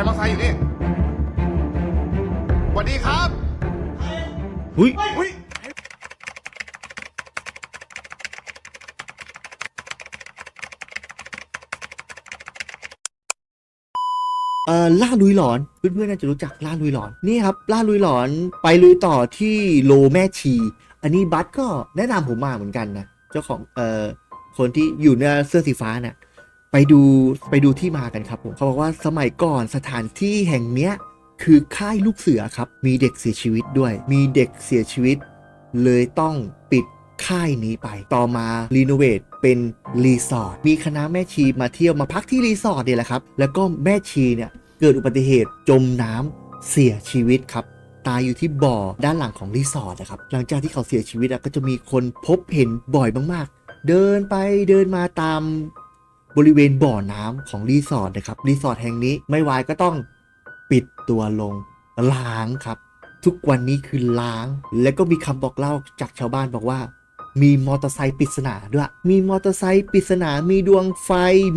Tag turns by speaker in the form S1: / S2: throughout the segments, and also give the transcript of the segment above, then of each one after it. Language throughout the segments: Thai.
S1: มอเตอร์ไซค์อยู่นี่สวัสดีครับ
S2: เฮ้ย
S1: อุ้ย
S2: เอ่อล่าลุยหลอนเพื่อนๆน่าจะรู้จักล่าลุยหลอนนี่ครับล่าลุยหลอนไปลุยต่อที่โลแม่ชี อันนี้บัสก็แนะนำผมมาเหมือนกันนะเจ้าของเอ่อคนที่อยู่ในเสื้อสีฟ้าน่ะ ไปดูไปดูที่มากันครับผมเขาบอกว่าสมัยก่อนสถานที่แห่งเนี้ยคือค่ายลูกเสือครับ มีเด็กเสียชีวิตด้วย มีเด็กเสียชีวิต เลยต้องปิดค่ายนี้ไป ต่อมารีโนเวทเป็นรีสอร์ท มีคณะแม่ชีมาเที่ยวมาพักที่รีสอร์ทเนี่ยแหละครับ แล้วก็แม่ชีเนี่ยเกิดอุบัติเหตุจมน้ำเสียชีวิตครับ ตายอยู่ที่บ่อด้านหลังของรีสอร์ทนะครับ หลังจากที่เขาเสียชีวิตก็จะมีคนพบเห็นบ่อยมากๆ เดินไปเดินมาตาม บริเวณบ่อน้ำของรีสอร์ทนะครับรีสอร์ทแห่งนี้ไม่วายก็ต้องปิดตัวลงล้างครับ ทุกวันนี้คือล้าง และก็มีคำบอกเล่าจากชาวบ้านบอกว่า มีมอเตอร์ไซค์ปริศนาด้วย มีมอเตอร์ไซค์ปริศนา มีดวงไฟ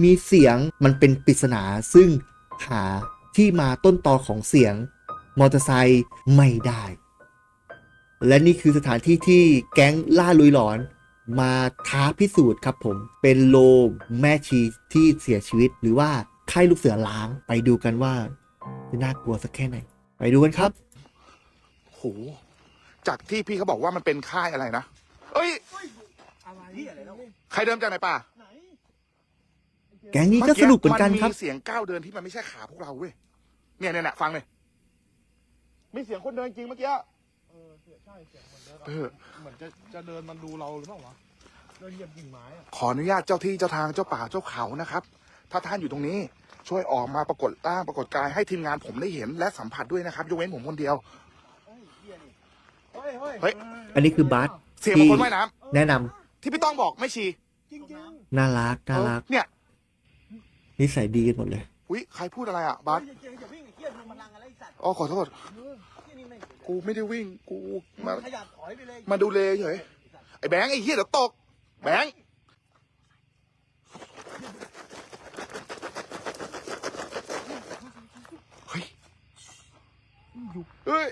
S2: มีเสียง มันเป็นปริศนาซึ่งหาที่มาต้นตอของเสียงมอเตอร์ไซค์ไม่ได้ และนี่คือสถานที่ที่แก๊งล่าลุยหลอน มาท้าพิสูจน์ครับผม เป็นโลแม่ชีที่เสียชีวิต หรือว่าค่ายลูกเสือล้างไปดูกันว่าจะน่ากลัวสักแค่ไหน ไปดูกันครับ
S1: โหจากที่พี่เขาบอกว่ามันเป็นค่ายอะไรนะเอ้ยใครเดินจากไหนป่า
S2: แก๊งนี้ก็สนุกเหมือนกันครับ
S1: มัมีเสียงก้าวเดินที่มันไม่ใช่ขาพวกเราเว้ยเนี่ยเนี่ยเนี่ยฟังเลยมีเสียงคนเดินจริงเมื่อกี้
S3: เออเสีย ใช่เสียงเหมือนเดิน
S1: เออ
S3: เหมือนจะจะเดินมันดูเราหรือเปล่าวะเดินเหยียบกิ่งไม้อะ
S1: ขออนุญาตเจ้าที่เจ้าทางเจ้าป่าเจ้าเขานะครับ ถ้าท่านอยู่ตรงนี้ช่วยออกมาปรากฏร่างปรากฏกายให้ทีมงานผมได้เห็นและสัมผัสด้วยนะครับยกเว้นผมคนเดียว
S3: เฮ้ยเหี้ยนี่เฮ้ยเฮ้ย
S1: เฮ้ย
S2: อันนี้คือบัส
S1: เสียงของคนว่ายน้ำ
S2: แนะนำ
S1: ที่พี่ต้องบอกไม่ชี
S3: จริงจริง
S2: น่ารักน่ารัก
S1: เนี่ย
S2: นิสัยดีกันหมดเลย
S1: อุ้ยใครพูดอะไรอะบัส
S3: อย่าเจ๊อย่าวิ่งไอ้เหี้ยดูมันลังอะไรไอ้สัตว์
S1: อ๋อขอโทษ
S3: เออที่นี่ไม่
S1: กูไม่ได้วิ่ง กูมา
S3: ขยับถอยไปเลย
S1: มาดูเลเฉยไอ้แบงค์ไอ้เหี้ยเดี๋ยวตก แบงค์เฮ้ยเฮ้ย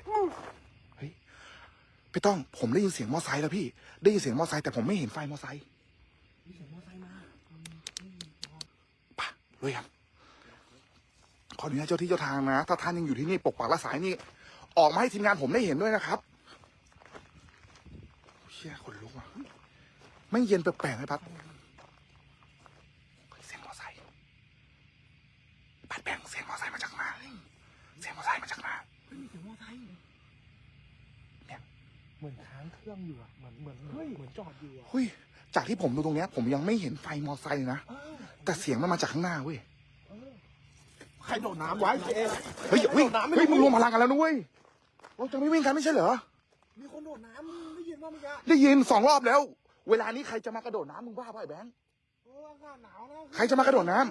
S1: เฮ้ยพี่ต้องผมได้ยินเสียงมอไซค์แล้วพี่ ได้ยินเสียงมอไซค์แต่ผมไม่เห็นไฟมอไซค์
S3: มีเสียงมอเตอร์ไซค์มา
S1: ป่ะด้วยกันขออนุญาตเจ้าที่เจ้าทางนะ ถ้าท่านยังอยู่ที่นี่ปกปักรักษานี่ ออกมาให้ทีมงานผมได้เห็นด้วยนะครับเชี่ยคนลุกอะไม่งเย็นแปลกๆไหมพัดเสียงมอไซค์พัดแบงเสียงมอไซค์มาจากไหนเสียงมอไซค์มาจากไหน
S3: มีเสียงมอเตอร์ไซค์
S1: เนี่ย
S3: เหมือนค้างเครื่องอยู่อะเหมือนเหมือนเหมือนจอดอยู่อะ
S1: เฮ้ยจากที่ผมดูตรงเนี้ย ผมยังไม่เห็นไฟมอไซค์เลยนะ
S3: เออ
S1: แต่เสียงมันมาจากข้างหน้าเว้ย
S3: เออใครโดดน้ำไว้เจ๊
S1: เฮ้ยอย่าวิ่งเฮ้ยมึงรวมพลังกันแล้วนะเว้ย เราจะไม่วิ่งกันไม่ใช่เหรอ
S3: มีคนโดดน้ำมึงได้ยินว่าเมื่อกี้
S1: ได้ยินสองรอบแล้ว เวลานี้ใครจะมากระโดดน้ำมึงบ้าป่ะไอ้แบงค์
S3: เอออากาศหนาวนะ
S1: ใครจะมากระโดดน้ำ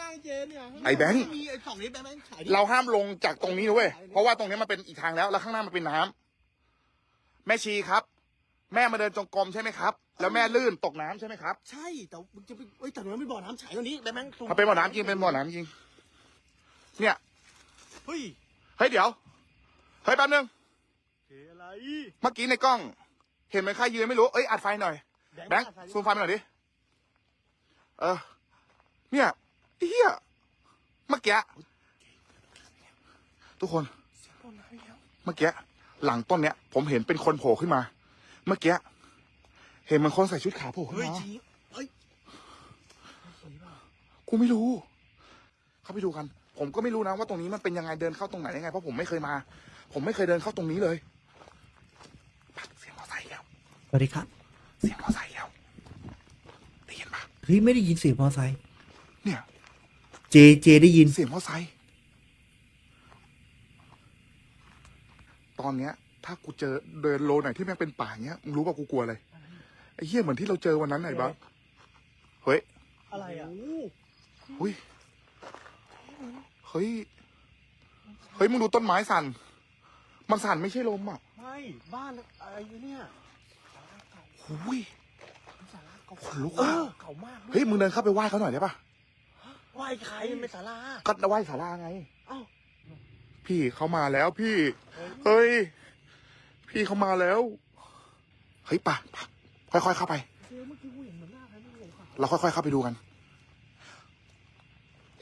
S3: ง่ายเจเนี่ย
S1: ไอ้แบงค์
S3: มีไอ้สองนี้แบงค์แบงค์ฉายดิ
S1: เราห้ามลงจากตรงนี้นะเว้ย เพราะว่าตรงนี้มันเป็นอีกทางแล้ว แล้วข้างหน้ามันเป็นน้ำแม่ชีครับ แม่มาเดินจงกรมใช่ไหมครับ แล้วแม่ลื่นตกน้ำใช่ไหมครับ
S3: ใช่แต่มึงจะไปเอ้ยแต่ตรงนั้นไม่บ่อน้ำฉายตรงนี้แบงค์แบงค์ซูม
S1: ถ้าเป็นบ่อน้ำจริงเป็นบ่อน้ำจริง เนี่ย
S3: เฮ้ย
S1: เฮ้ยเดี๋ยวเฮ้ยแป๊บนึง
S3: เจอะไร
S1: เมื่อกี้ในกล้อง เห็นเหมือนใครยืนไม่รู้ เอ้ยอัดไฟหน่อย แบงค์ซูมไฟมาหน่อยดิ เออ เนี่ยไอ้เฮียเมื่อกี้ทุกคน เมื่อกี้หลังต้นเนี้ย ผมเห็นเป็นคนโผล่ขึ้นมา เมื่อกี้เห็นมันคนใส่ชุดขาวโผล่ขึ้น
S3: เฮ้ย
S1: มา
S3: จริงเอ้ย
S1: กูไม่รู้ เข้าไปดูกัน ผมก็ไม่รู้นะว่าตรงนี้มันเป็นยังไงเดินเข้าตรงไหนยังไงเพราะผมไม่เคยมา ผมไม่เคยเดินเข้าตรงนี้เลยปัดเสียงมอไซค์แล้ว
S2: สวัสดีครับ
S1: เสียงมอไซค์แล้วได้ยินปะ
S2: เฮ้ยไม่ได้ยินเสียงมอไซค์
S1: เนี่ย
S2: เจเจได้ยิน
S1: เสียงมอไซค์ตอนเนี้ย ถ้ากูเจอเดินโลไหนที่แม่งเป็นป่าเงี้ยมึงรู้ป่ะกูกลัวอะไรไอ้เหี้ยเหมือนที่เราเจอวันนั้นไหนบ้างเฮ้ย
S3: อะไรอะ
S1: เฮ้ยเฮ้ยเฮ้ยมึงดูต้นไม้สั่น มันสั่นไม่ใช่ลมอะ
S3: ไม่บ้านอะไรเนี่ย
S1: หุย
S3: สาราเก่า
S1: ขนลุก
S3: เอ
S1: อะ
S3: อเก่ามาก
S1: เฮ้ยมึงเดินเข้าไปไหว้เขาหน่อยได้ปะ
S4: ไหวใครมันเป็นศาลา
S1: ก็ไหว้ศาลาไง
S4: เอ้า
S1: พี่เขามาแล้วพี่ เฮ้ย พี่เขามาแล้ว เฮ้ยป่ะป่ะค่อยๆเข้าไป
S3: เมื่อกี้กูเห็นเหมือนหน้าใครไม่รู้ค่ะ
S1: เราค่อยๆเข้าไปดูกัน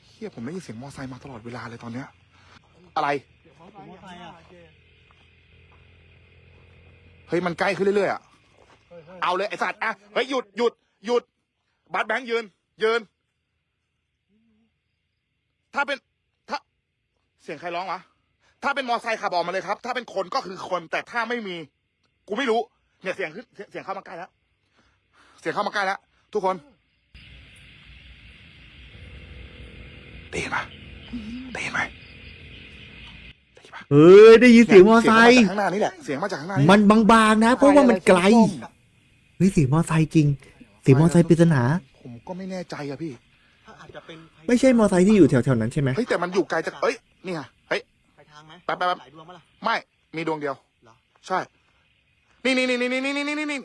S1: เฮียผมได้ยินเสียงมอไซค์มาตลอดเวลาเลยตอนเนี้ย อะไร
S3: เดี๋ยวเขาไปอะ เจ
S1: เฮ้ยมันใกล้ขึ้นเรื่อยๆอะ
S3: เฮ้ยเฮ้ย
S1: เอาเลยไอสัตว์อะเฮ้ยหยุดหยุดหยุดบัสแบงค์ยืน ยืน ถ้าเป็นถ้าเสียงใครร้องวะถ้าเป็นมอไซค์ขับออกมาเลยครับ ถ้าเป็นคนก็คือคนแต่ถ้าไม่มี กูไม่รู้ เนี่ยเสียงขึ้นเสียงเสียงเข้ามาใกล้แล้ว เสียงเข้ามาใกล้แล้วทุกคนได้ยินปะได้ยินไหมได้ยินปะ
S2: เฮ้ยได้ยินเสียงมอไซค์
S1: เสียงมาจากข้างหน้านี่แหละเสียงมาจากข้างหน้านี่
S2: มันบางๆนะ เพราะว่ามันไกลเฮ้ยเสียงมอไซค์จริงเสียงมอไซค์ปริศนา
S1: ผมก็ไม่แน่ใจอะพี่
S4: ถ้าอาจจะเป็น
S2: ไม่ใช่มอไซค์ที่อยู่แถวๆนั้นใช่ไหม
S1: เฮ้ยแต่มันอยู่ไกลจากเอ้ยนี่ไงเฮ้ย
S4: ไปทางไหม
S1: แป๊บแป๊บแป๊บ
S4: หลายดวงมั้ยล่ะ
S1: ไม่มีดวงเดียว
S4: เหรอ
S1: ใช่ นี่นี่นี่นี่นี่นี่นี่นี่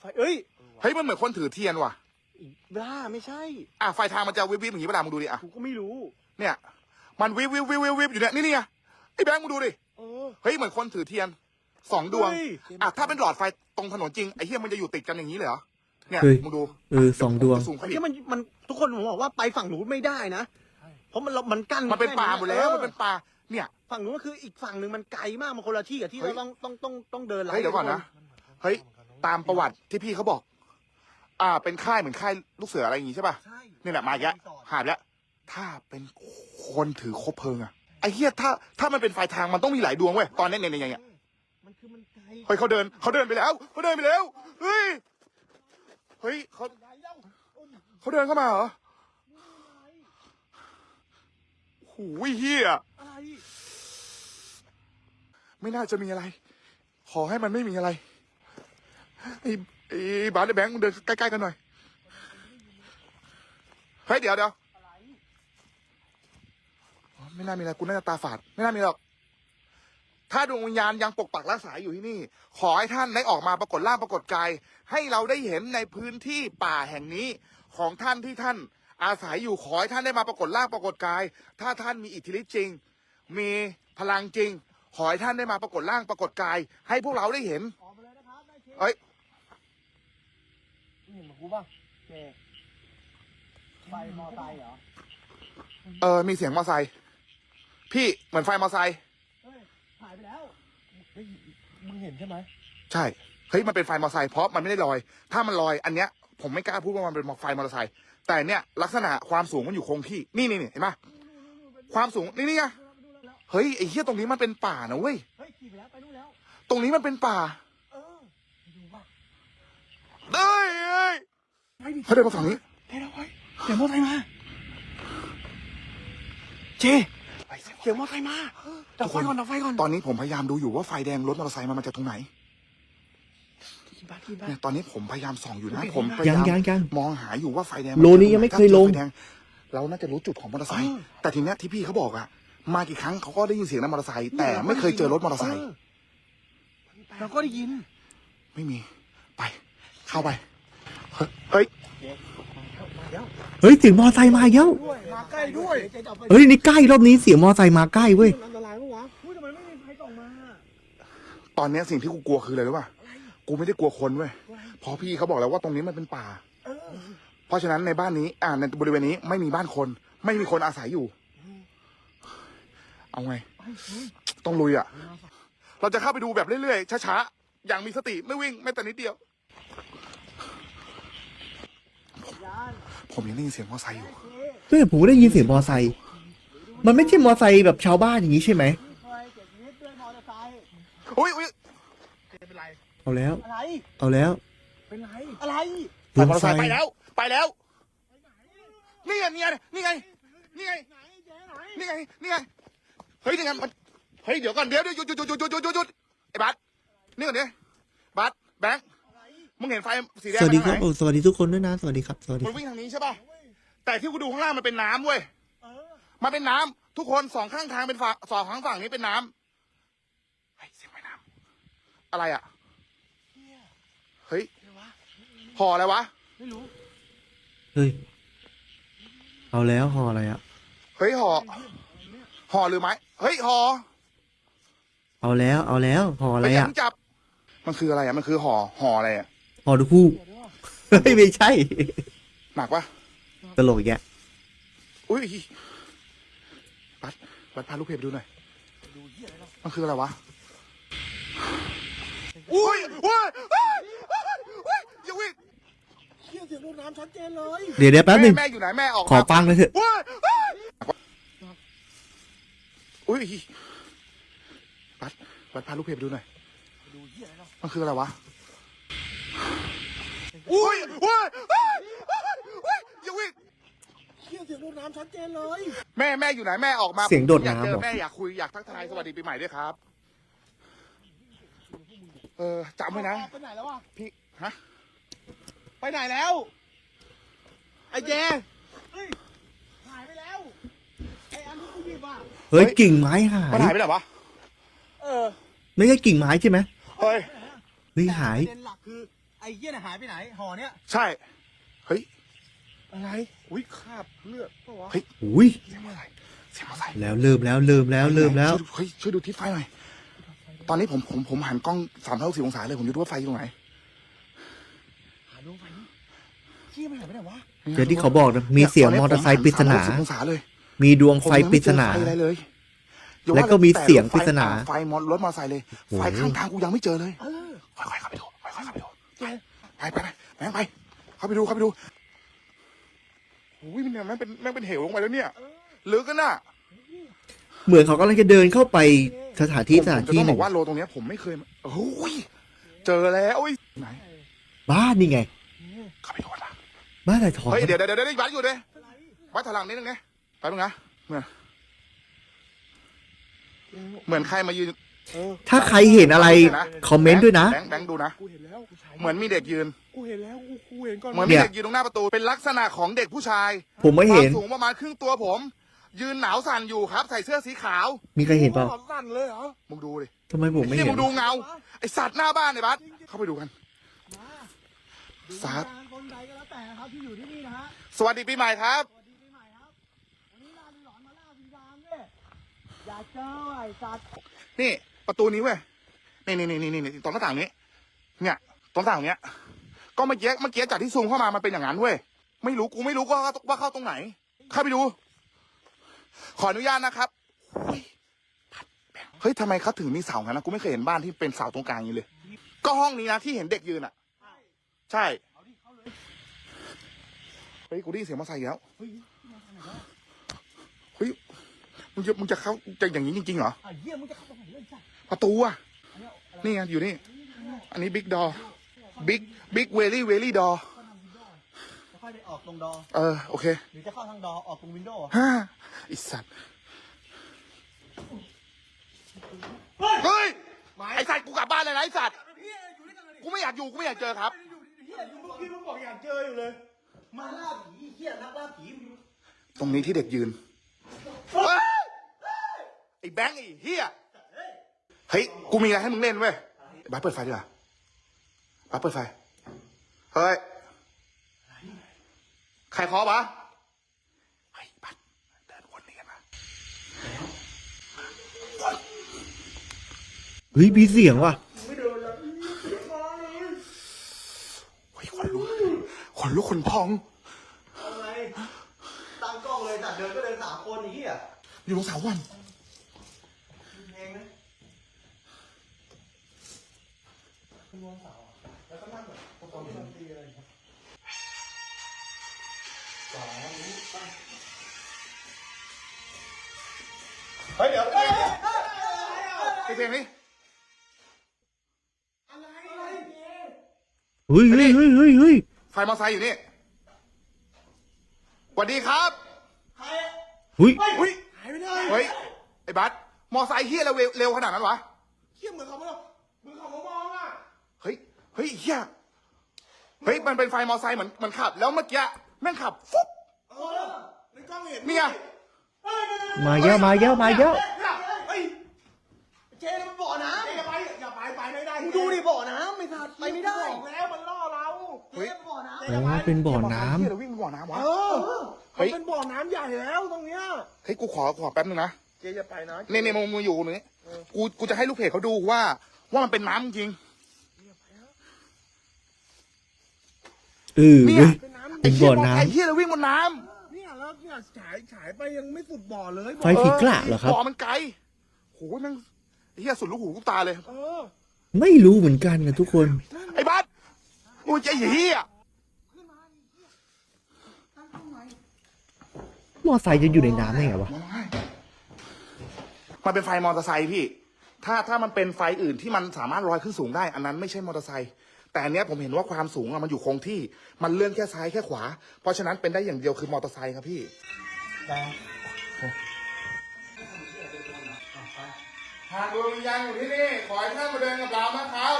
S4: ไฟเอ้ย
S1: เฮ้ยมันเหมือนคนถือเทียนว่ะ
S4: อีบ้าไม่ใช่
S1: อะไฟทางมันจะวิบวิบอย่างนี้เวลามึงดูดิอะ
S4: กูก็ไม่รู้
S1: เนี่ย มันวิบวิบวิบวิบวิบอยู่เนี่ยนี่นี่ไง ไอ้แบงค์มึงดูดิ
S4: เออ
S1: เฮ้ย เหมือนคนถือเทียนสองดวง
S4: เฮ้ย
S1: อะ ถ้าเป็นหลอดไฟตรงถนนจริง ไอ้เหี้ยมันจะอยู่ติดกันอย่างนี้เลยเหรอ เนี่ย
S2: เฮ้ย
S1: มึงดู
S2: เออสองดวง
S1: สูง
S4: ไอ้
S1: ขึ้นอี
S4: ที่
S1: ก
S4: มันมันทุกคนผมบอกว่าไปฝั่งนู้นไม่ได้นะ เพราะมันเรามันกั้น
S1: มันเป็นป่าหมดแล้ว
S4: ค่
S1: มันเป็นป่า เนี่ย
S4: ฝั่งนู้นก็คืออีกฝั่งหนึ่งมันไกลมากมันคนละที่กับที่
S1: เฮ้ย
S4: เราต้องต้องต้องต้องเดินไล่
S1: เฮ้ยเดี๋ยวก่อนนะ เฮ้ย ตามประวัติที่พี่เขาบอก อ่า เป็นค่ายเหมือนค่ายลูกเสืออะไรอย่างงี้ใช่ป่ะ
S4: ใช่
S1: นี่แหละมาอีกแล้วหายไปแล้ว ถ้าเป็นคนถือคบเพลิงอะ ไอ้เหี้ยถ้าถ้ามันเป็นไฟทางมันต้องมีหลายดวงเว้ยตอนนี้เนี่ยเนี่ยเนี่ย
S4: มันคือมันไกล
S1: เฮ้ยเขาเดินเขาเดินไปแล้วเขาเดินไปแล้วเฮ้ยเฮ้ยเขาเขาเดินเข้ามาเหรอหูยเฮีย
S4: อะไร
S1: ไม่น่าจะมีอะไร ขอให้มันไม่มีอะไรไอ้ไอ้บาสไอ้แบงค์มึงเดินใกล้ๆกันหน่อยเฮ้ยเดี๋ยวเดี๋ยวอ๋อ ไม่น่ามีอะไรกูน่าจะตาฝาด ไม่น่ามีหรอก ถ้าดวงวิญญาณยังปกปักรักษาอยู่ที่นี่ ขอให้ท่านได้ออกมาปรากฏร่างปรากฏกาย ให้เราได้เห็นในพื้นที่ป่าแห่งนี้ของท่านที่ท่าน อาศัยอยู่ขอให้ท่านได้มาปรากฏร่างปรากฏกาย ถ้าท่านมีอิทธิฤทธิ์จริง มีพลังจริง ขอให้ท่านได้มาปรากฏร่างปรากฏกาย ให้พวกเราได้เห็น
S3: ออกมาเลยนะครับได้เชฟ
S1: เอ้ย
S3: เห็นเหมือนกูป่ะเจไฟมอไซค์เหรอ
S1: เออ มีเสียงมอไซค์ พี่เหมือนไฟมอไซค์
S3: เฮ้ยหายไปแล้วเฮ้ยมึงเห็นใช่ไหม
S1: ใช่เฮ้ยมันเป็นไฟมอเตอร์ไซค์เพราะมันไม่ได้ลอย ถ้ามันลอยอันเนี้ย ผมไม่กล้าพูดว่ามันเป็นไฟมอเตอร์ไซค์แต่เนี้ยลักษณะความสูงมันอยู่คงที่นี่นี่นี่เห็นไหมความสูงนี่นี่ไงเฮ้ยไอ้เหี้ยตรงนี้มันเป็นป่านะเว้ย
S3: เฮ้ยขี่ไปแล้วไปนู่นแล้ว
S1: ตรงนี้มันเป็นป่า
S3: เออไปดูว่า
S1: เอ้ยเอ้ย
S3: ไปดิ
S1: เขาเดินมาฝั่งนี้
S3: เฮ้ยเฮ้ยเสียงมอไซค์มา เจ เสียงมอไซค์มาดับไฟก่อนดับไฟก่อน
S1: ตอนนี้ผมพยายามดูอยู่ว่าไฟแดงรถมอเตอร์ไซค์มันมาจากตรงไหน
S3: กินบ้านกินบ้าน
S1: เนี่ยตอนนี้ผมพยายามส่องอยู่นะ
S3: ไม่เห็น
S1: ผมพ
S2: ยั
S1: ยางยาม
S2: ยังยัง
S1: มองหาอยู่ว่าไฟแดง
S2: โลนี้ยังไม่เคยลง
S1: ถ้าจอไฟแดเราน่าจะรู้จุดของมอเตอร์ไซค์แต่ทีเนี้ยที่พี่เขาบอกอะมากี่ครั้งเขาก็ได้ยินเสียงนั้นมอเตอร์ไซค์แต่ไม่เคยเจอรถมอเตอร์ไซค์
S3: เราก็ได้ยิน
S1: ไม่มี ไป เข้าไปเฮ้ย
S2: เฮ้ย เสียงมอไซค์มาอีกแล้ว
S3: ด้วยมาใกล้ด้วยเจดับไฟ
S2: เฮ้ยนี่ใกล้รอบนี้เสียงมอไซค์มาใกล้เว้ย
S3: อันตรายปะวะอุ้ยทำไมไม่มีไฟส่องมา
S1: ตอนเนี้ยสิ่งที่กูกลัวคืออะไรรู้ป่ะกูไม่ได้กลัวคนเว้ยเพราะพี่เขาบอกแล้วว่าตรงนี้มันเป็นป่า
S3: เออ
S1: เพราะฉะนั้นในบ้านนี้ อ่าในบริเวณนี้ไม่มีบ้านคน ไม่มีคนอาศัยอยู่ เอาไง ต้องลุยอะ เราจะเข้าไปดูแบบเรื่อยๆช้าๆอย่างมีสติไม่วิ่งแม้แต่นิดเดียว
S3: ยาน
S1: ผมยังได้ยินเสียงมอเตอร์ไซค์อยู่
S3: เจ
S2: เฮ้ยผมก็ได้ยินเสียงมอไซค์ มันไม่ใช่มอไซค์แบบชาวบ้านอย่างนี้ใช่ไหม
S3: มีไฟเจ็ดลิตรด้วยมอเตอร์ไซค์
S1: อุ้ยอุ้ย
S3: เป็นไร
S2: เอาแล้ว
S3: อะไร
S2: เอาแล้ว
S3: เป็นไร อะไร
S1: ไฟมอเตอร์ไซค์ไปแล้ว ไปแล้ว นี่ไงนี่ไงนี่ไงนี่ไง
S3: ไหนเจ๊ไหน
S1: นี่ไงนี่ไงเฮ้ยนี่ไงมันเฮ้ยเดี๋ยวก่อนเดี๋ยวเดี๋ยวหยุดหยุดหยุดหยุดหยุดหยุดหยุดไอ้บัสนี่ก่อนดิบัสแบงค์ มึงเห็นไฟสีแดง
S2: สวัสดีครับ
S1: มัน
S2: โอ้สวัสดีทุกคนด้วยนะสวัสดีครับสวัสดี
S1: มันวิ่งทางนี้ใช่ป่ะแต่ที่กูดูข้างล่างมันเป็นน้ำเว้ย
S3: เออ
S1: มันเป็นน้ำทุกคนสองข้างทางเป็นฝั่งสองข้างฝั่งนี้เป็นน้ำเฮ้ยเสียงว่ายน้ำอะไรอะเฮ้ย
S3: เดี๋ยววะ
S1: ห่ออะไรวะ
S3: ไม่รู้
S2: เฮ้ยเอาแล้วห่ออะไรอะ
S1: เฮ้ยห่อห่อหรือไม้เฮ้ยห่อ
S2: เอาแล้วเอาแล้วห่ออะไร
S1: เฮ้ยอย่า
S2: อะ
S1: เพิ่งจับ มันคืออะไรอะมันคือห่อห่ออะไรอะ
S2: ห่อดูคู่เฮ้ยไม่ใช่
S1: หนักปะ
S2: ตลกอีกแก
S1: อุ้ยบัดบัดพาลูกเพจไปดูหน่อยมันคืออะไรวะอุ้ยอุ้ยอุ้ยอุ้ยอย่าวิ่ง
S3: เชี่ยเสียงลูกน้ำชัดเจนเลย
S2: เดี๋ยวเดี๋ยวแป๊บหนึง
S1: แม่แม่อยู่ไหนแม่ออก
S2: ขอ
S1: มา
S2: ฟังเลยเถอะ
S1: อุ้ยอุ้ยอุ้ยบัดบัดพาลูกเพจไปดูหน่อยมันคืออะไรวะ อุ้ยอุ้ยอุ้ยอุ้ยอย่าวิ่ง
S3: เสียงลูกน้ำชัดเจนเลย
S1: แม่แม่อยู่ไหนแม่ออกมา
S2: เสียงโดด
S1: อยากเจ
S2: น้ำ
S1: อ
S2: เหรอ
S1: แม่อยากคุยอยากทักทายสวัสดีปีใหม่ด้วยครับ เออจำไว้นะ
S3: ไปไหนแล้ววะ
S1: พี่ฮะ
S3: ไปไหนแล้ว ไอ้เจเฮ้ยหายไปแล้ว ไอ้อันที่กูหยิบอะ
S2: เฮ้ยกิ่งไม้หา
S1: มันหาย
S2: ย
S1: ไปไหนวะ
S3: เออ
S2: ไม่ใช่กิ่งไม้ใช่ไหม
S1: เฮ้ย
S2: เฮ้ยหาย
S4: ประเด็นหลักคือ ไอ้เหี้ยน่ะหายไปไหนห่อเนี้ย
S1: ใช่ เฮ้ย
S3: อะไร อุ้ยคราบเลือดปะวะ
S1: เฮ้ย
S2: อุ้ย
S1: เสียงอะไรเสียงอะไร
S2: แล้วเริ่มแล้วเริ่มแล้วเริ่มแล้ว
S1: ช่วยดูเฮ้ยช่วยดูทิศไฟหน่อย ตอนนี้ผมผมผมหันกล้องสามเท่าสี่องศาเลยผมจะดูว่าไฟอยู่ตรงไหน
S3: หาดวงไฟนี่เชี่ยมันหายไปไหนวะ
S2: เดี๋ยวที่เขาบอกนะมีเสียงมอเตอร์ไซค์ปริศนา
S1: ผมหั360องศาเลย
S2: มีดวงไฟปริศนา
S1: ผมยังไม่เจอไฟอะไรเลยอย่าา
S2: แล้วก็มีเสียงปริศนา
S1: ไฟมอรถมอเตอร์ไซค์เลย
S2: โอ้โห
S1: ไฟข้างทางกูยังไม่เจอเลย
S3: เออ
S1: ค่อยๆเข้าไปดู ค่อยๆเข้าไปดู
S3: เจ
S1: ไปไปไปไปไปเข้าไปดูเข้าไปดูโอ้ยมันเนี่ยแม่งเป็นแม่งเป็นเหวลงไปแล้วเนี่ยลึกกันน่ะ
S2: เหมือนเขากำลังจะเดินเข้าไปสถานที่
S1: ผม
S2: สถาน
S1: ผมจะ
S2: ที่
S1: ต้อง
S2: ห
S1: บ
S2: นึ่
S1: องกว่าโลตรงเนี้ยผมไม่เคยมาโอ้ยเจอแล้วอุ้ยไหน
S2: บ้านนี่ไง
S1: เข้าไปดูก่อนละ
S2: บ้านอะไรทอง
S1: เฮ้ยเดี๋ยวเดี๋ยวเดี๋ยวบัสอยู่เด้บัสถอยหลังนิดนึงไงไปมึงนะเหมือนเหมือนใครมายืน
S3: เออ
S2: ถ้าใครเห็นอะไรคอมเมนต์ด้วยนะ
S1: แบงค์แบงค์ดูนะ
S3: กูเห็นแล้วกูใช้
S1: เหมือนมีเด็กยืน
S3: กูเห็นแล้วกูกูเห็นก่อน
S1: เหมือน
S2: เนี่
S1: มี
S2: ย
S1: เด็กยืนตรงหน้าประตู เป็นลักษณะของเด็กผู้ชาย
S2: ผมไม่เห็น
S1: ความสูงประมาณครึ่งตัวผม ยืนหนาวสั่นอยู่ครับ ใส่เสื้อสีขาว
S2: มีใครเห็นเปล่า
S3: หสั่นเลยเหรอ
S1: มึงดูดิ
S2: ทำไมผมไม่
S1: นี่
S2: เห็
S1: มึ
S2: น
S1: งดูเงา ไอสัตว์หน้าบ้านไอ้บัสเข้าไปดูกันสาธุ
S3: งานคนใดก็แล้วแต่นะครับที่อยู่ที่นี่นะฮะ
S1: สวัสดีปีใหม่ครับ
S3: สวัสดีปีใหม่ครับ วันนี้ลาลีหลอนมาล่าวีรามเนี่ยอย่าเจอไอ้สัตว์
S1: นี่ ประตูนี้เว้ยนี่นี่นี่นี่นี่ตรงหน้าต่างนี้ เนี่ยตรงหน้าต่างเนี้ย ก็เมื่อกี้เมื่อกี้จากที่ซูมเข้ามามันเป็นอย่างนั้นเว้ยไม่รู้กูไม่รู้ว่าว่าเข้าตรงไหนเข้าไปดู ขออนุญาตนะครับเฮ้ยทำไมเขาถึงมีเสางั้นนะกูไม่เคยเห็นบ้านที่เป็นเสาตรงกลางอย่างนี้เลย ก็ห้องนี้นะที่เห็นเด็กยืนอะ ใช่เฮ้ยกูได้ยินเสียงมอเตอร์ไซค์แล้วเฮ้ยมึงจะมึงจะเข้าจะอย่างนี้จริงๆเหรอ
S3: เหี้ยมึงจะเข้าตรงไหนเลยจ้ะ
S1: ประตูอะนี่ไงอยู่นี่ อันนี้บิ๊กดอบิ๊กบิ๊กเวลี่เวลี่ดอ
S4: จะค่อยไปออกตรงดอ
S1: เออโอเค
S4: หรือจะเข้าทางดอออกตรงวินโดว์
S1: ฮ่าไอสัตว์เฮ้ยไอสัตว์กูกลับบ้านเลยนะไอสัตว์กูไม่อยากอยู่กูไม่อยากเจอครับ
S3: พี่มึงบอกอยากเจออยู่เลย
S4: มาล่าผีเหี้ยนักล่าผีมึง
S1: ตรงนี้ที่เด็กยืนเฮ้ยไอ้แบงค์ไอ้เฮีย เฮ้ย กูมีอะไรให้มึงเล่นเว้ยบัสเปิดไฟดีกว่าบัสเปิดไฟ เฮ้ย ใครเคาะวะเฮ้ยบัสเดินวนนี่กันมา
S2: เฮ้ยมีเสียงว่ะ
S1: เฮ้ยขนลุกขนลุกขนพอง
S4: อะไร ตั้งกล้องเลยจัดเดินก็เดินสามคนไอ้เหี้ย
S1: อยู่ตรงเสาวัน
S4: เพ
S1: ลงนี้
S2: เฮ้ยเฮ้ยเฮ้ยเฮ้ยเฮ้ย
S1: ไฟมอเตอร์ไซค์อยู่นี่สวัสดีครับ
S2: เฮ้ย
S1: เฮ้ย
S3: หายไปเลย
S1: เฮ้ยไอ้บัสมอไซค์เฮียเร็วเร็วขนาดนั้นวะ
S3: เหี้ยเหมือนเขามาเหมือนเขามามองอะ
S1: เฮ้ยเฮ้ยเฮียเฮ้ยมันเป็นไฟมอไซค์เหมือนเหมือนขับ แล้วเมื่อกี้แม่งขับฟุ๊บ
S3: เออในกล้องเห็น
S1: นี่ไง
S3: เฮ้ย
S2: มาเยอะมาเยอะมาเยอะ
S3: เฮ้ย
S4: เจมันบ่อน้
S3: อย่าไปอย่าไปไปไม่ได้ำ
S4: มึงดูดิบ่อน้ำไม่ทันไปไม่ได้
S3: บอกแล้วมันล่อเรา
S1: เฮ้ย
S4: บ่อน้
S2: อ๋อเป็นบ่อน้
S1: เฮียเราวิ่งไปบ่อน้ำวะ
S3: เออ
S1: เฮ้
S3: มัน
S1: ย
S3: เป็นบ่อน้ำใหญ่แล้วตรงเนี้ย
S1: เฮ้ยกูขอขอแป๊บนึงนะ
S3: เจจะไปนะ
S1: นี่นี่มึงมึงอยู่ตรงนี้กูกูจะให้ลูกเพจเขาดูว่า ว่ามันเป็นน้ำจริงำ
S2: เออ
S1: เนี่ย
S2: เว้ย
S3: เป็นน้ำ
S2: เป็นบ่อน้ำ
S1: ไอ้เฮียเราวิ่งบนน้
S3: เนี่ยแล้วเนี่ยฉายฉายไปยังไม่สุดบ่อเลย
S2: ไฟำผีกระเหรอครับ
S1: บ่อมันไกลโหแมัน ไอ้เฮียสุดลูกหูลูกตาเลย
S3: เออ
S2: ไม่รู้เหมือนกันนะทุกคน
S1: ไอ้บัสกูจะเฮีย
S2: มอไซค์จะอยู่ในน้ำได้ไงวะ
S1: มันเป็นไฟมอเตอร์ไซค์พี่ ถ้าถ้ามันเป็นไฟอื่นที่มันสามารถลอยขึ้นสูงได้ อันนั้นไม่ใช่มอเตอร์ไซค์ แต่อันเนี้ยผมเห็นว่าความสูงอะมันอยู่คงที่ มันเลื่อนแค่ซ้ายแค่ขวา เพราะฉะนั้นเป็นได้อย่างเดียวคือมอเตอร์ไซค์ครับพี่ หากดวงวิญญาณอยู่ที่นี่ ขอให้ท่านมาเดินกับเรานะครับ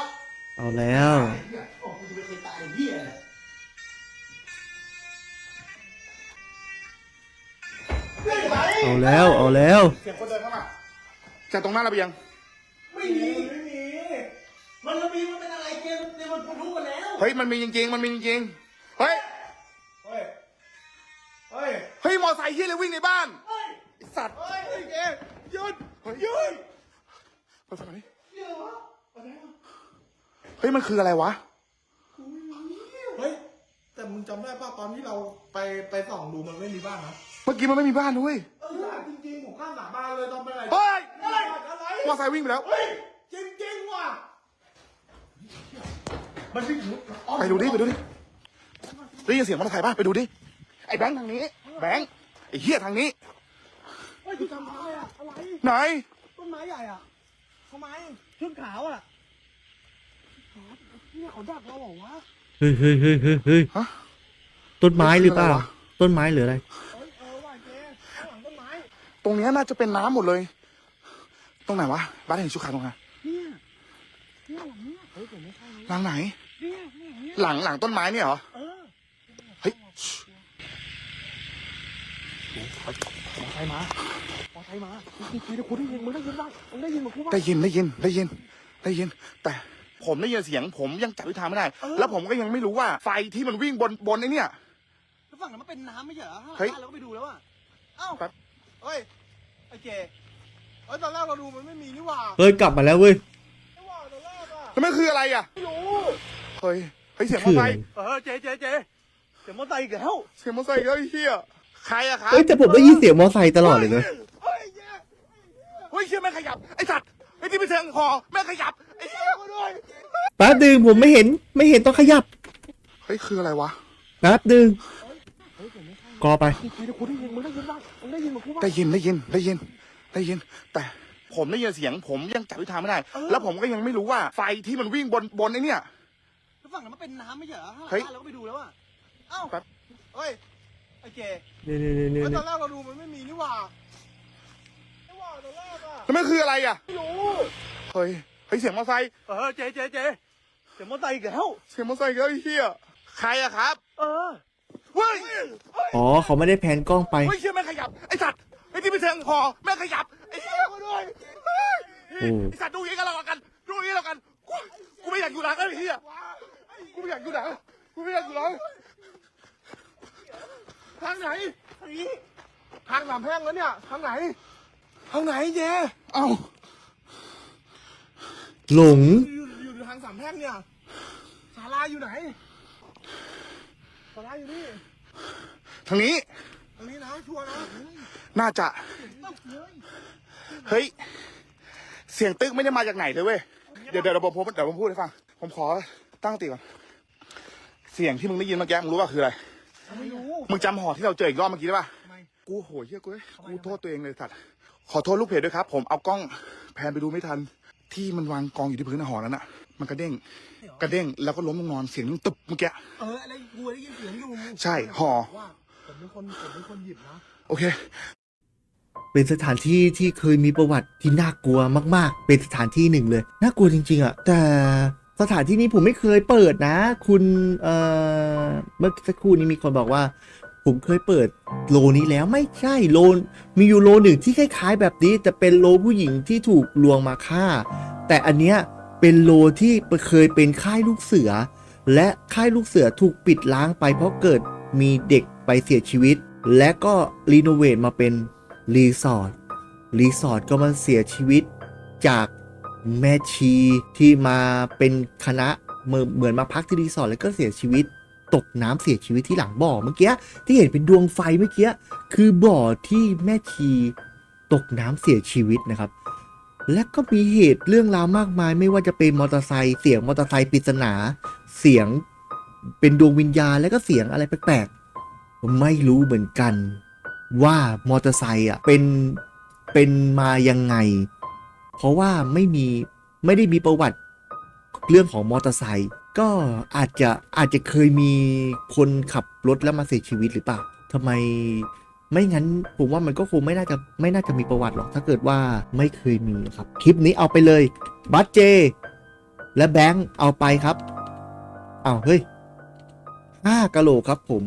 S2: เอาแล้วำ
S4: โอ้กูจะไปเคยตายไอ้เหี้ยเลย
S2: เอาแล้ว เอาแล้ว
S1: เสียงคนเดินเข้ามาจากตรงหน้าระเบียง
S3: ไม่มีไม่มี
S4: มันระบีมันเป็นอะไรเกมเกมมันรู้กันแล้ว
S1: เฮ้ย มันมีจริงๆ มันมีจริงๆ เฮ้ย
S3: เฮ้ยเฮ้ย
S1: เฮ้ย มอไซค์ที่เลยวิ่งในบ้านไอ้สัตว์
S3: เฮ้ยเฮ้ยเจหยุด
S1: เฮ้ย
S3: หยุด
S1: เปิดไฟมาดิเฮ้ยมันคืออะไรวะ
S3: เฮ้ย แต่มึงจำได้ป่ะตอนที่เราไปไปส่องดูมันไม่มีบ้านนะ
S1: เมื่อกี้มันไม่มีบ้านด้วย
S3: เออจริงๆผมข้ามหลังบ้านเลยตอนไปไหน
S1: เฮ้ย
S3: เฮ้ยอะไร
S1: มอไซค์วิ่งไปแล้ว
S3: เฮ้ยจริงๆว่ะมันวิ่งหนีอ้อม
S1: ไปดูดิไปดูดิได้ยินเสียงมอเตอร์ไซค์ป่ะไปดูดิไอ้แบงค์ทางนี้ แบงค์ไอ้เหี้ยทางนี้
S3: เฮ้ยคุณจำได้อะอะไร
S1: ไหน
S3: ต้นไม้ใหญ่อะ ทำไมชุดขาวอะเนี่ยเขาดักเราเหรอวะ
S2: เฮ้ยเฮ้ยเฮ้ยเฮ้ยเฮ้ย
S1: ฮะ
S2: ต้นไม้หรือเปล่า
S1: คืออะไรวะ
S2: ต้นไม้หรืออะไร
S3: เอ้ยเออว่ะเจ๊ข้างหลังต้นไม้
S1: ตรงเนี้ยน่าจะเป็นน้ำหมดเลย ตรงไหนวะบ้านเห็นชุดขาวตรงไหน
S3: เนี่ยเนี่ยหลังเนี้ยเฮ้ยผมไม่ใช่นะ
S1: หลังไหน
S3: เนี่ยเนี่ยเนี่ย
S1: หลังหลังต้นไม้เนี่ยเหรอ
S3: เออ
S1: เฮ้ยชิ มอไซค์มา
S3: มอไซค์มามึงคุยกับกูได้ยินมึงได้ยินป่ะมึงได้ยินเหมือนกูป่ะ
S1: ได้ยินได้ยินได้ยินได้ยิน แต่ผมได้ยินเสียง ผมยังจับทิศทางไม่ได้แล้วผมก็ยังไม่รู้ว่าไฟที่มันวิ่งบนบนไอ้เนี่ย
S4: แล้วฝั่งนั้นมันเป็นน้ำไม่ใช่เหรอ
S1: เฮ้ย
S4: เราก็ไปดูแล้วอะเอ้า
S1: แป๊บ
S3: เฮ้ยไอ้เจ๊เฮ้ยตอนแรกเราดูมันไม่มีนี่หว่า
S2: เฮ้ยกลับมาแล้วเว้ย
S3: ไม่ว่าตอนแรกอะ
S1: แล้วมันคืออะไรอะ
S3: ไม่รู้
S1: เฮ้ยเฮ้ยเสียงมอ
S2: คือ
S1: ไซ
S2: อะไร
S1: ค์
S3: เออเจ๊เจ๊เจ๊เสียงมอเตอร์ไซค์อีกแล้ว
S1: เสียงมอไซค์อีกแล้วไอ้เหี้ย ใครอะครับ
S2: เฮ้ยแต่ผมได้ยินเสียงมอไซค์ตลอดเลยนะ
S3: เฮ้ยเจ๊
S1: เฮ้ยเชี่ยแม่งขยับ ไอ้สัตว์ ไอ้ที่ไปเชิงคอแม่งขยับ ไอ้เหี้ย
S3: มาด้วย
S2: แป๊บดึงผมไม่เห็นไม่เห็นต้องขยับ
S1: เฮ้ย คืออะไรวะ
S2: แป๊บดึงกอไป
S3: มึงคุยกับกูได้ยินมึงได้ยินป่ะมึงได้ยินเหมือนกูป่ะ
S1: ได้ยินได้ยินได้ยินได้ยิน แต่ผมได้ยินเสียง ผมยังจับทิศทางไม่ได้ แล้วผมก็ยังไม่รู้ว่าไฟที่มันวิ่งบนบนไอ้เนี่ย
S4: แล้วฝั่งนั้นมันเป็นน้ำไม่ใช่เหรอ
S1: เฮ้ย
S4: เราก็ไปดูแล้วอะ เอ้า
S1: แป๊บ
S3: เฮ้ย ไอ้เจ๊
S2: นี่นี่นี่นี่
S3: เฮ้ยต
S2: นี่
S3: อนแรกเราดูมันไม่มีนี่หว่าไม่ว่าตอนแรกอะ
S1: แล้วมันคืออะไรอะ
S3: ไม่รู้
S1: เฮ้ย เฮ้ยเสียงมอไซค์
S3: เออเจ๊เจ๊เจ๊เสียงมอเตอร์ไซค์อีกแล้ว
S1: เสียงมอไซค์อีกแล้วไอ้เหี้ย ใครอะครับ
S3: เออ
S1: เฮ้ย
S2: อ๋อ เขาไม่ได้แพนกล้องไป
S1: เฮ้ยเชี่ยแม่งขยับ ไอ้สัตว์ไอ้ที่ไปเชิงคอแม่งขยับ ไอ้เหี้ยมาด้วยเฮ้ย
S2: โอ้
S1: ไอ้สัตว์ดูอย่างนี้กันแล้วกัน ดูอย่างนี้แล้วกันกูกูไม่อยากอยู่หลังแล้วไอ้เหี้ยกูไม่อยากอยู่หลังกูไม่อยากอยู่หลัง
S3: ทางไหน ทางนี้ ทางสามแพร่งแล้วเนี่ย ทางไหน ทางไหนเจ๊
S1: เอ้า
S2: หลง
S3: อยู่อยู่อยู่ทางสามแพร่งเนี่ยศาลาอยู่ไหนศาลาอยู่นี่
S1: ทางนี้
S3: ทางนี้นะชัวร์นะ
S1: น่าจะ เฮ้ย เสียงตึกไม่ได้มาจากไหนเลยเว้ย เดี๋ยวเดี๋ยวผมผมเดี๋ยวผมพูดให้ฟัง ผมขอตั้งสติก่อน เสียงที่มึงได้ยินเมื่อกี้มึงรู้ว่าคืออะไร
S3: ไม่รู้
S1: มึงจำหอที่เราเจออีกรอบเมื่อกี้ได้ปะ
S3: ทำไม
S1: กูโหยเฮียกูเอ้ยกูโทษตัวเองเลยสัตว์ขอโทษลูกเพจด้วยครับ ผมเอากล้องแพนไปดูไม่ทัน ที่มันวางกองอยู่ที่พื้นหอนั้นอะมันกระเด้งกระเด้งแล้วก็ล้มลงนอนเสียงตึบเมื่อกี้
S3: เอออะไรกูได้ยินเสียงอยู่
S1: ใช่ห่อ
S3: ว่าผมเป็นคนผมเป็นคนหยิบนะ
S1: โอเค
S2: เป็นสถานที่ที่เคยมีประวัติที่น่ากลัวมาก ๆ เป็นสถานที่หนึ่งเลย น่ากลัวจริง ๆอะแต่ สถานที่นี้ผมไม่เคยเปิดนะ คุณเอ่อเมื่อสักครู่นี้มีคนบอกว่า ผมเคยเปิดโลนี้แล้วไม่ใช่โลมีอยู่โลหนึ่งที่คล้ายๆ แบบนี้แต่เป็นโลผู้หญิงที่ถูกลวงมาฆ่า แต่อันเนี้ยเป็นโลที่เคยเป็นค่ายลูกเสือ และค่ายลูกเสือถูกปิดล้างไปเพราะเกิดมีเด็กไปเสียชีวิต และก็รีโนเวทมาเป็นรีสอร์ทรีสอร์ทก็มาเสียชีวิตจาก แม่ชีที่มาเป็นคณะเหมือนเหมือนมาพักที่รีสอร์ทแล้วก็เสียชีวิตตกน้ำเสียชีวิตที่หลังบ่อเมื่อกี้ที่เห็นเป็นดวงไฟเมื่อกี้คือบ่อที่แม่ชีตกน้ำเสียชีวิตนะครับ และก็มีเหตุเรื่องราวมากมาย ไม่ว่าจะเป็นมอเตอร์ไซค์เสียงมอเตอร์ไซค์ปริศนาเสียงเป็นดวงวิญญาณแล้วก็เสียงอะไรแปลกๆไม่รู้เหมือนกันว่ามอเตอร์ไซค์อะเป็นเป็นมายังไง เพราะว่าไม่มีไม่ได้มีประวัติเรื่องของมอเตอร์ไซค์ก็อาจจะอาจจะเคยมีคนขับรถแล้วมาเสียชีวิตหรือเปล่าทำไมไม่งั้นผมว่ามันก็คงไม่น่าจะไม่น่าจะมีประวัติหรอก ถ้าเกิดว่าไม่เคยมีครับ คลิปนี้เอาไปเลยบัสเจ และแบงค์เอาไปครับเอาเฮ้ยห้ากะโหลครับผม